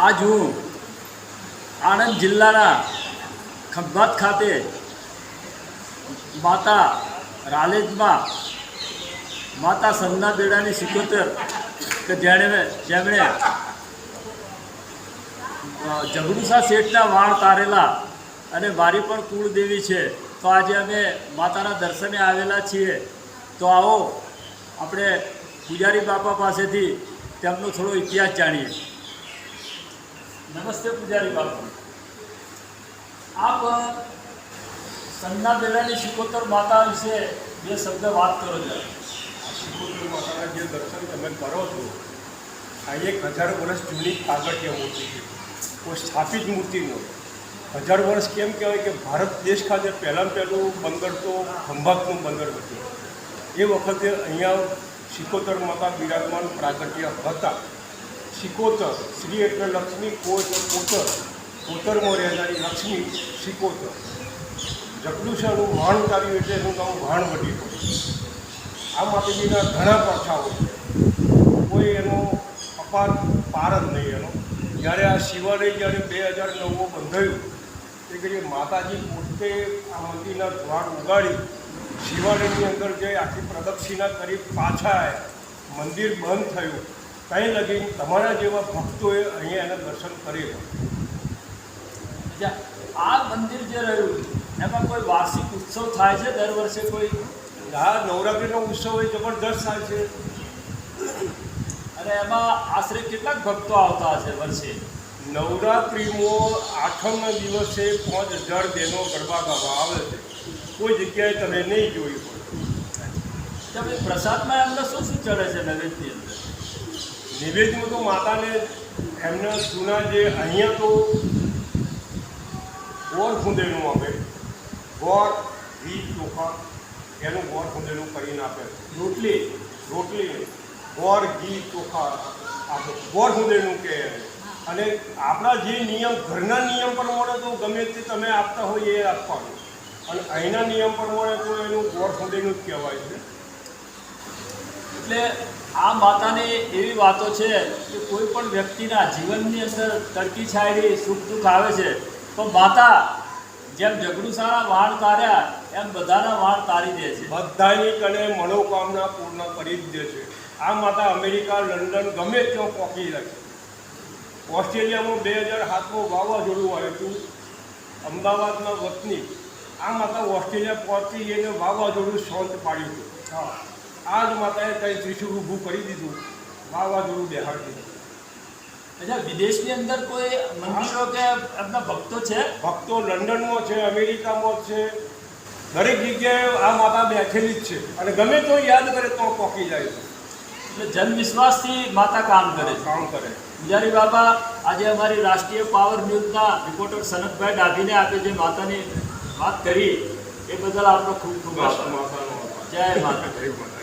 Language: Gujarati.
આજ હું આણંદ જિલ્લાના ખંભાત ખાતે માતા રાલેજમાં માતા સંજના બેડાની સિકોતેર કે જેણે જેમણે જગડુસા શેઠના વાણ તારેલા અને મારી પણ કુળદેવી છે, તો આજે અમે માતાના દર્શને આવેલા છીએ. તો આવો, આપણે પૂજારી બાપા પાસેથી તેમનો થોડો ઇતિહાસ જાણીએ. નમસ્તે પૂજારી બાપા આપ સંજના બેડાની શિકોતર માતા વિશે બે શબ્દ વાત કરો જરા શિકોતર માતાના જે દર્શન તમે કરો છો આ એક હજાર વર્ષ જૂની કાગળિયા મૂર્તિ છે કોઈ સ્થાપિત મૂર્તિ નથી હજાર વર્ષ કેમ કહેવાય કે ભારત દેશ ખાતે પહેલાં પહેલું બંદર તો ખંભાતનું બંદર હતું એ વખતે અહીંયા શિકોતર માતા બિરાજમાન પ્રાગટ્ય હતા શિકોતર, શ્રી એટલે લક્ષ્મી કો એટલે કોતર કોતરમાં રહેનારી લક્ષ્મી શિકોતર. જગદુશાનું વાણ કાર્યું એટલે એનું નામ વાણવટી પડ્યું આ માતાજીના ઘણા પાછાઓ છે. કોઈ એનો અપાર પાર જ નહીં એનો. જ્યારે આ શિવાલય જ્યારે બે હજાર નવમાં બંધાયું, તે કરીએ માતાજી પોતે આ મંદિરના દ્વાર ઉગાડી, શિવાલયની અંદર જે આખી પ્રદક્ષિણા કરી પાછા આવ્યા મંદિર બંધ થયું. કંઈ લગી તમારા જેવા ભક્તોએ અહીંયા એના દર્શન કરેલા આ મંદિર જે રહ્યું એમાં કોઈ વાર્ષિક ઉત્સવ થાય છે? દર વર્ષે કોઈ? આ નવરાત્રિનો ઉત્સવ એ જબરદસ્ત થાય છે. અને એમાં આશરે કેટલાક ભક્તો આવતા હશે વર્ષે? નવરાત્રિમાં આઠમના દિવસે પાંચ હજાર બહેનો ગરબા ગાવા આવે છે. કોઈ જગ્યાએ તમે નહીં જોયું હોય. તમે પ્રસાદમાં એમને શું શું ચડે છે નૈવેદ્યની અંદર? નિવેદમાં તો માતાને એમના જૂના જે અહીંયા તો ગોળ ખૂંદેલું આપે. ગોળ ઘી ચોખા, એનું ગોળ ખૂંદેલું કરીને આપે. રોટલી રોટલી ગોળ, ઘી, ચોખા આપે. ગોળ ખૂંદેલું કે અને આપણા જે નિયમ, ઘરના નિયમ પ્રમાણે તો ગમે તે તમે આપતા હોય એ આપવાનું. અને અહીંના નિયમ પ્રમાણે તો એનું ગોળ ખૂંદેલું જ કહેવાય છે. એટલે આ માતાની એવી વાતો છે કે કોઈ પણ વ્યક્તિના જીવનની અંદર તડકી છાયડી સુખ દુઃખ આવે છે. તો માતા જેમ જગડુસાના વાણ તાર્યા એમ બધાના વાણ તારી દે છે. બધાની કને મનોકામના પૂર્ણ કરી જ દે છે. આ માતા અમેરિકા લંડન ગમે ત્યાં પહોંચી રાખે ઓસ્ટ્રેલિયામાં બે હજાર સાતમાં વાવાઝોડું આવ્યું હતું. અમદાવાદના વતની આ માતા ઓસ્ટ્રેલિયા પહોંચી એને વાવાઝોડું શાંત પાડ્યું હતું. હા. આ જ માતાએ કંઈ ત્રિશુળ ઊભું કરી દીધું. વાવાઝોડું બેહાડી દીધું અચ્છા વિદેશની અંદર કોઈ મંદિરો કે એમના ભક્તો છે? ભક્તો લંડનમાં છે અમેરિકામાં છે. દરેક જગ્યાએ આ માતા બેઠેલી જ છે. અને ગમે તો યાદ કરે તો પોકી જાય એટલે જનવિશ્વાસથી માતા કામ કરે કામ કરે. બિજારી બાબા આજે અમારી રાષ્ટ્રીય પાવર ન્યૂઝના રિપોર્ટર સનતભાઈ ડાભીને આપે જે માતાની વાત કરી એ બદલ આપનો ખૂબ ખૂબ આભાર. જય માતા.